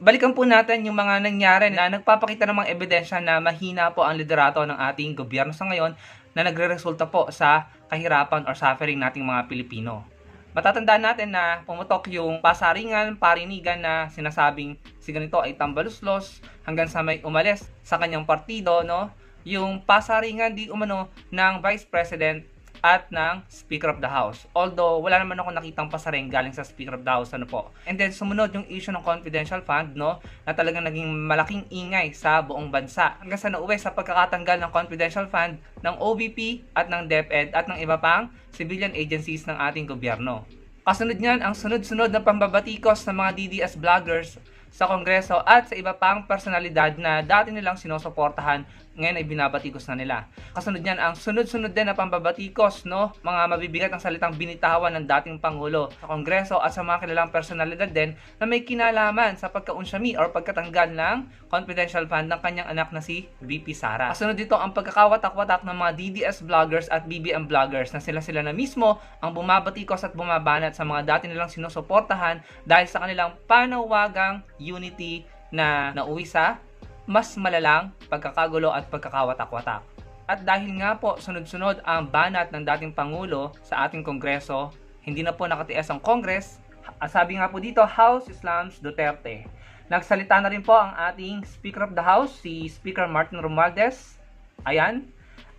balikan po natin yung mga nangyari na nagpapakita ng mga ebidensya na mahina po ang liderato ng ating gobyerno sa ngayon na nagre-resulta po sa kahirapan or suffering nating mga Pilipino. Matatandaan natin na pumutok yung pasaringan, parinigan na sinasabing si ganito ay tambaluslos hanggang sa may umalis sa kanyang partido, no? Yung pasaringan di umano ng Vice President at ng Speaker of the House. Although, wala naman ako nakitang pasaring galing sa Speaker of the House, ano po. And then, sumunod yung issue ng confidential fund, no, na talagang naging malaking ingay sa buong bansa. Hanggang sa nauwi sa pagkakatanggal ng confidential fund ng OVP at ng DepEd at ng iba pang civilian agencies ng ating gobyerno. Kasunod niyan ang sunod-sunod na pambabatikos ng mga DDS vloggers sa Kongreso at sa iba pang personalidad na dati nilang sinusuportahan ngayon ay binabatikos na nila. Kasunod niyan ang sunod-sunod din na pambabatikos, no? Mga mabibigat ang salitang binitawan ng dating Pangulo sa Kongreso at sa mga kilalang personalidad din na may kinalaman sa pagkaunsyami or pagkatanggal ng confidential fund ng kanyang anak na si VP Sara. Kasunod dito ang pagkakawatak-watak ng mga DDS vloggers at BBM vloggers na sila-sila na mismo ang bumabatikos at bumabanat sa mga dati nilang sinusuportahan dahil sa kanilang panawagang unity na nauwi sa mas malalang pagkakagulo at pagkakawatak-watak. At dahil nga po sunod-sunod ang banat ng dating Pangulo sa ating Kongreso, hindi na po nakatiis ang Congress, Ah, sabi nga po dito, House Islams Duterte. Nagsalita na rin po ang ating Speaker of the House, si Speaker Martin Romualdez. Ayan.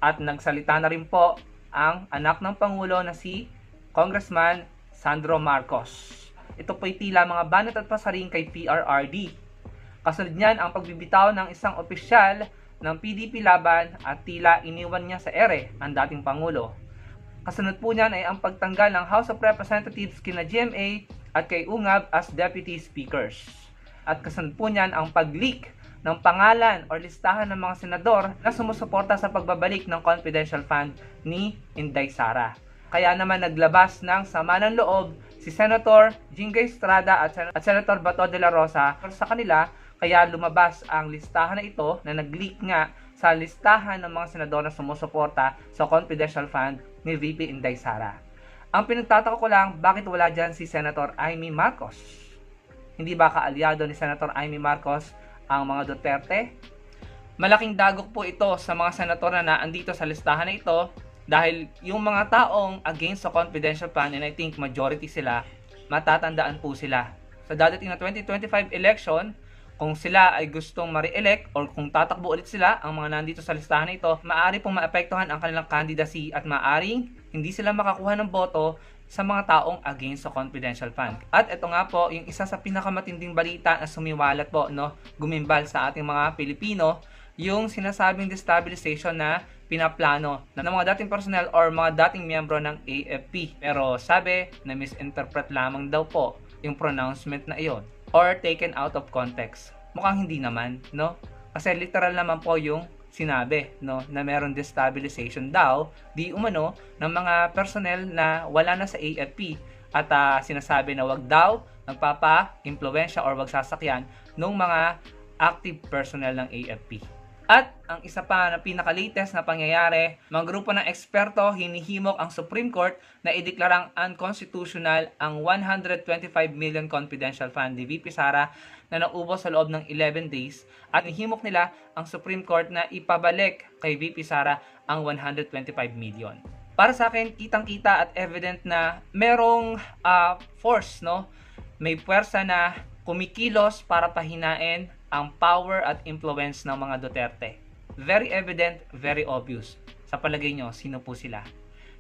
At nagsalita na rin po ang anak ng Pangulo na si Congressman Sandro Marcos. Ito po'y tila mga banat at pasaring kay PRRD. Kasunod niyan ang pagbibitaw ng isang opisyal ng PDP laban at tila iniwan niya sa ere ang dating Pangulo. Kasunod po niyan ay ang pagtanggal ng House of Representatives kina GMA at kay UNGAB as Deputy Speakers. At kasunod po niyan ang pag-leak ng pangalan o listahan ng mga senador na sumusuporta sa pagbabalik ng confidential fund ni Inday Sara. Kaya naman naglabas ng sama ng loob si Senator Jingay Estrada at, Sen- at Senator Bato de la Rosa sa kanila kaya lumabas ang listahan na ito na nag-leak nga sa listahan ng mga senador na sumusuporta sa confidential fund ni VP Inday Sara. Ang pinagtataka ko lang, bakit wala dyan si Senator Amy Marcos? Hindi ba kaalyado ni Senator Amy Marcos ang mga Duterte? Malaking dagok po ito sa mga senador na naandito sa listahan na ito dahil yung mga taong against sa confidential fund and I think majority sila, matatandaan po sila. Sa dadating na 2025 election, kung sila ay gustong ma-re-elect or kung tatakbo ulit sila, ang mga nandito sa listahan na ito, maaari pong maapektuhan ang kanilang candidacy at maaring hindi sila makakuha ng boto sa mga taong against sa confidential fund. At ito nga po, yung isa sa pinakamatinding balita na sumiwalat po, no, gumimbal sa ating mga Pilipino, yung sinasabing destabilization na pinaplano ng mga dating personnel or mga dating miyembro ng AFP. Pero sabi na misinterpret lamang daw po yung pronouncement na iyon or taken out of context. Mukhang hindi naman, no? Kasi literal naman po yung sinabi, no, na meron destabilization daw, di umano, ng mga personnel na wala na sa AFP at ah, sinasabi na wag daw nagpapa-impluensya or wag sasakyan ng mga active personnel ng AFP. At ang isa pa na pinaka-latest na pangyayari, mga grupo ng eksperto hinihimok ang Supreme Court na ideklarang unconstitutional ang 125 million confidential fund ni VP Sara na naubos sa loob ng 11 days at hinihimok nila ang Supreme Court na ipabalik kay VP Sara ang 125 million. Para sa akin, kitang-kita at evident na merong ah, force, no? May puwersa na kumikilos para pahinain ang power at influence ng mga Duterte. Very evident, very obvious. Sa palagay nyo, sino po sila?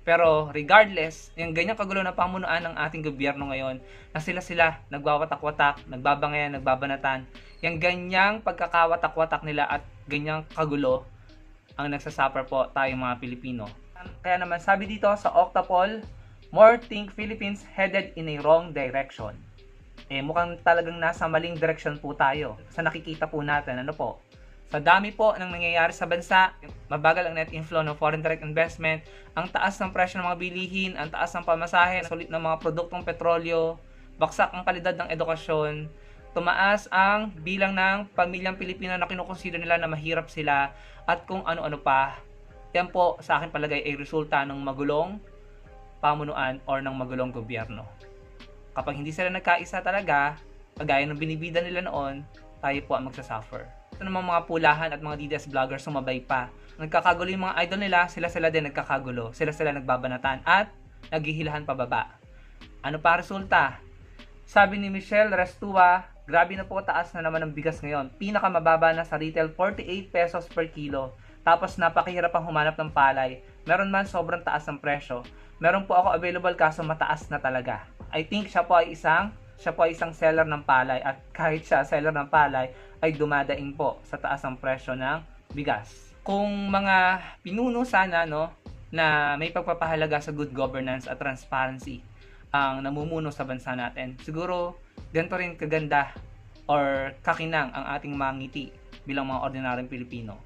Pero regardless, yung ganyang kagulo na pamunuan ng ating gobyerno ngayon, na sila-sila nagwawatak-watak, nagbabangayan, nagbabanatan, yung ganyang pagkakawatak-watak nila at ganyang kagulo ang nagsasuffer po tayong mga Pilipino. Kaya naman sabi dito sa Octapol, more think Philippines headed in a wrong direction eh mukhang talagang nasa maling direction po tayo sa nakikita po natin. Ano po? Sa dami po ng nangyayari sa bansa, mabagal ang net inflow ng foreign direct investment, ang taas ng presyo ng mga bilihin, ang taas ng pamasahe, sulit ng mga produktong petrolyo, baksak ang kalidad ng edukasyon, tumaas ang bilang ng pamilyang Pilipino na kinukonsider nila na mahirap sila, at kung ano-ano pa. Yan po sa akin palagay ay resulta ng magulong pamunuan or ng magulong gobyerno kapag hindi sila nagkaisa talaga, kagaya ng binibida nila noon, tayo po ang magsasuffer. Ito naman mga pulahan at mga DDS vloggers sumabay pa. Nagkakagulo yung mga idol nila, sila-sila din nagkakagulo. Sila-sila nagbabanatan at naghihilahan pababa. Ano pa resulta? Sabi ni Michelle Restua, grabe na po taas na naman ang bigas ngayon. Pinakamababa na sa retail, 48 pesos per kilo. Tapos napakahirap ang humanap ng palay. Meron man sobrang taas ng presyo. Meron po ako available kaso mataas na talaga. I think siya po ay isang siya po ay isang seller ng palay at kahit siya seller ng palay ay dumadaing po sa taas ng presyo ng bigas. Kung mga pinuno sana no na may pagpapahalaga sa good governance at transparency ang namumuno sa bansa natin. Siguro ganito rin kaganda or kakinang ang ating mga ngiti bilang mga ordinaryong Pilipino.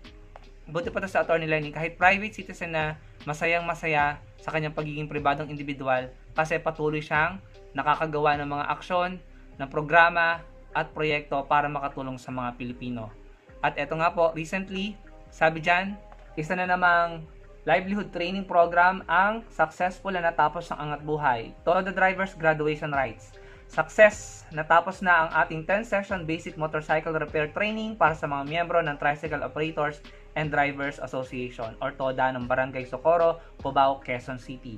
Buti pa sa Attorney Lenny, kahit private citizen na masayang masaya sa kanyang pagiging pribadong individual kasi patuloy siyang nakakagawa ng mga aksyon, ng programa at proyekto para makatulong sa mga Pilipino. At eto nga po, recently, sabi dyan, isa na namang livelihood training program ang successful na natapos ng Angat Buhay. Todo Drivers Graduation Rights. Success! Natapos na ang ating 10-session basic motorcycle repair training para sa mga miyembro ng Tricycle Operators and Drivers Association or TODA ng Barangay Socorro, Cubao, Quezon City.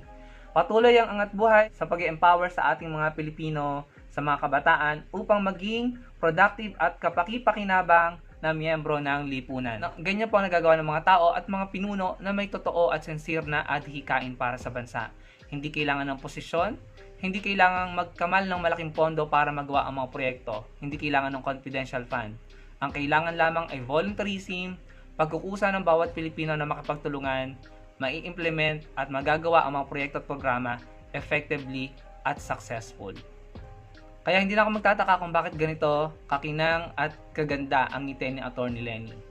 Patuloy ang angat buhay sa pag empower sa ating mga Pilipino, sa mga kabataan upang maging productive at kapaki-pakinabang na miyembro ng lipunan. Na, ganyan po ang nagagawa ng mga tao at mga pinuno na may totoo at sincere na adhikain para sa bansa. Hindi kailangan ng posisyon, hindi kailangan magkamal ng malaking pondo para magawa ang mga proyekto, hindi kailangan ng confidential fund. Ang kailangan lamang ay volunteerism, pagkukusa ng bawat Pilipino na makapagtulungan, mai-implement at magagawa ang mga proyekto at programa effectively at successful. Kaya hindi na ako magtataka kung bakit ganito kakinang at kaganda ang ngiti ni Attorney Lenny.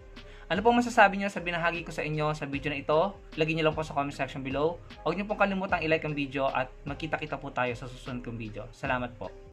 Ano pong masasabi niyo sa binahagi ko sa inyo sa video na ito? Lagyan niyo lang po sa comment section below. Huwag niyo pong kalimutang i-like ang video at magkita-kita po tayo sa susunod kong video. Salamat po.